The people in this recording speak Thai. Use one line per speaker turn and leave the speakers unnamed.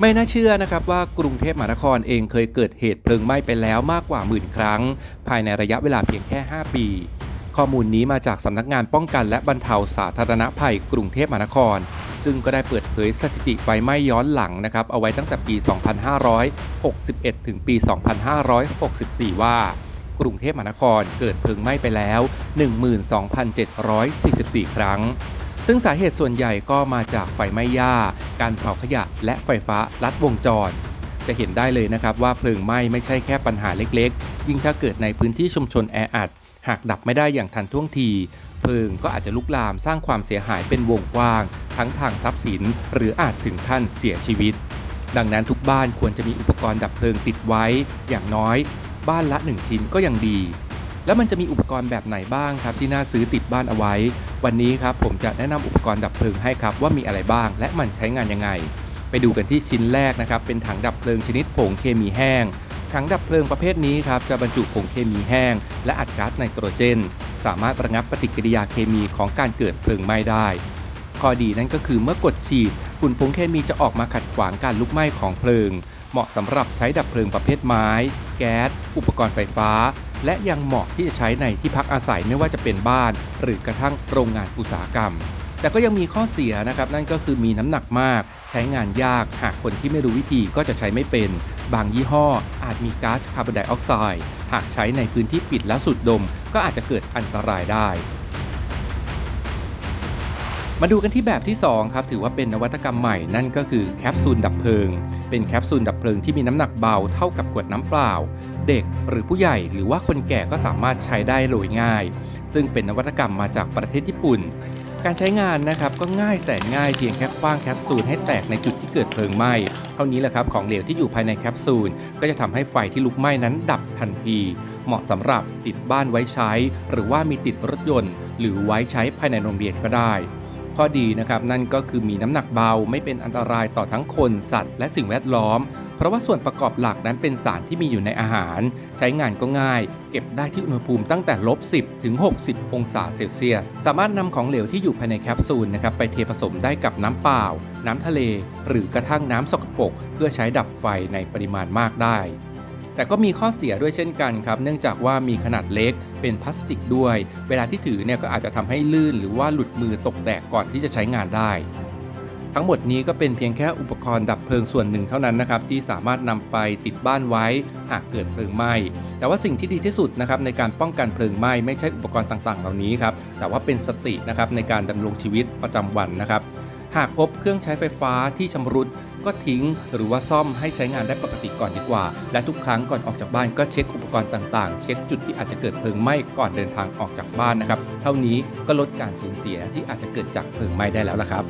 ไม่น่าเชื่อนะครับว่ากรุงเทพมหานครเองเคยเกิดเหตุเพลิงไหม้ไปแล้วมากกว่าหมื่นครั้ง ภายในระยะเวลาเพียงแค่ 5 ปี ข้อมูลนี้มาจากสำนักงานป้องกันและบรรเทาสาธารณภัยกรุงเทพมหานคร ซึ่งก็ได้เปิดเผยสถิติไฟไหม้ย้อนหลังนะครับเอาไว้ตั้งแต่ปี 2561 ถึงปี 2564 ว่ากรุงเทพมหานครเกิดเพลิงไหม้ไปแล้ว 12,744 ครั้ง ซึ่งสาเหตุส่วนใหญ่ก็มาจากไฟไหม้หญ้า การเผาขยะ และไฟฟ้าลัดวงจร จะเห็นได้เลยนะครับว่าเพลิงไหม้ไม่ใช่แค่ปัญหาเล็กๆ ยิ่งถ้าเกิดในพื้นที่ชุมชนแออัด หากดับไม่ได้อย่างทันท่วงที เพลิงก็อาจจะลุกลามสร้างความเสียหายเป็นวงกว้าง ทั้งทางทรัพย์สิน หรืออาจถึงขั้นเสียชีวิต ดังนั้นทุกบ้านควรจะมีอุปกรณ์ดับเพลิงติดไว้ อย่างน้อย บ้านละหนึ่งชิ้นก็ยังดี แล้วมันจะมีอุปกรณ์แบบไหนบ้างครับที่น่าซื้อติดบ้านเอาไว้ วันนี้ครับผมจะแนะนำอุปกรณ์ดับเพลิงให้ครับว่ามีอะไรบ้าง และมันใช้งานยังไง ไปดูกันที่ชิ้นแรกนะครับเป็นถังดับเพลิงชนิดผงเคมีแห้ง ถังดับเพลิงประเภทนี้ครับจะบรรจุผงเคมีแห้ง และอัดก๊าซไนโตรเจน สามารถระงับปฏิกิริยาเคมีของการเกิดเพลิงไหม้ได้ ข้อดีนั่นก็คือเมื่อกดฉีดฝุ่นผงเคมีจะออกมาขัดขวางการลุกไหม้ของเพลิง เหมาะสำหรับใช้ดับเพลิงประเภทไม้ แก๊ส อุปกรณ์ไฟฟ้า และยังเหมาะที่จะใช้ในที่พักอาศัยไม่ว่าจะเป็นบ้าน หรือกระทั่งโรงงานอุตสาหกรรม แต่ก็ยังมีข้อเสียนะครับนั่นก็คือมีน้ำหนักมาก ใช้งานยากหากคนที่ไม่รู้วิธีก็จะใช้ไม่เป็น บางยี่ห้อ อาจมีก๊าซคาร์บอนไดออกไซด์หากใช้ในพื้นที่ปิดและสุดดม ก็อาจจะเกิดอันตรายได้ มาดูกันที่แบบที่ 2 ครับ ถือว่าเป็นนวัตกรรมใหม่นั่นก็คือแคปซูลดับเพลิง เป็นแคปซูลดับเพลิงที่มีน้ำหนักเบาเท่ากับขวดน้ำเปล่า เด็กหรือผู้ใหญ่หรือว่าคนแก่ก็สามารถใช้ได้โดยง่าย ซึ่งเป็นนวัตกรรมมาจากประเทศญี่ปุ่น การใช้งานนะครับก็ง่ายแสนง่ายเพียงแค่คว้างแคปซูลให้แตกในจุดที่เกิดเพลิงไหม้เท่านี้แหละครับของเหลวที่อยู่ภายในแคปซูลก็จะทำให้ไฟที่ลุกไหม้นั้นดับทันทีเหมาะสำหรับติดบ้านไว้ใช้ หรือว่ามีติดรถยนต์ หรือไว้ใช้ภายในโรงเรียนก็ได้ ข้อดีนะครับนั่นก็คือมีน้ำหนักเบาไม่เป็นอันตรายต่อทั้งคนสัตว์ และสิ่งแวดล้อม เพราะว่าส่วนประกอบหลักนั้นเป็นสารที่มีอยู่ในอาหาร ใช้งานก็ง่าย เก็บได้ที่อุณหภูมิตั้งแต่ลบ 10 ถึง 60 องศาเซลเซียส สามารถนำของเหลวที่อยู่ภายในแคปซูลนะครับไปเทผสมได้กับน้ำเปล่า น้ำทะเล หรือกระทั่งน้ำสกปรกเพื่อใช้ดับไฟในปริมาณมากได้ แต่ก็มีข้อเสียด้วยเช่นกันครับ เนื่องจากว่ามีขนาดเล็กเป็นพลาสติกด้วย เวลาที่ถือเนี่ยก็อาจจะทำให้ลื่น หรือว่าหลุดมือตกแตกก่อนที่จะใช้งานได้ ทั้งหมดนี้ก็เป็นเพียงแค่อุปกรณ์ดับเพลิงส่วนหนึ่งเท่านั้นนะครับที่สามารถนำไปติดบ้านไว้ หากเกิดเพลิงไหม้ แต่ว่าสิ่งที่ดีที่สุดนะครับในการป้องกันเพลิงไหม้ไม่ใช่อุปกรณ์ต่างๆ เหล่านี้ครับ แต่ว่าเป็นสตินะครับในการดำรงชีวิตประจำวันนะครับ หากพบเครื่องใช้ไฟฟ้าที่ชำรุดก็ทิ้งหรือว่าซ่อมให้ใช้งานได้ปกติก่อนดีกว่า และทุกครั้งก่อนออกจากบ้านก็เช็คอุปกรณ์ต่างๆ เช็คจุดที่อาจจะเกิดเพลิงไหม้ก่อนเดินทางออกจากบ้านนะครับ เท่านี้ก็ลดการสูญเสียที่อาจจะเกิดจากเพลิงไหม้ได้แล้วละครับ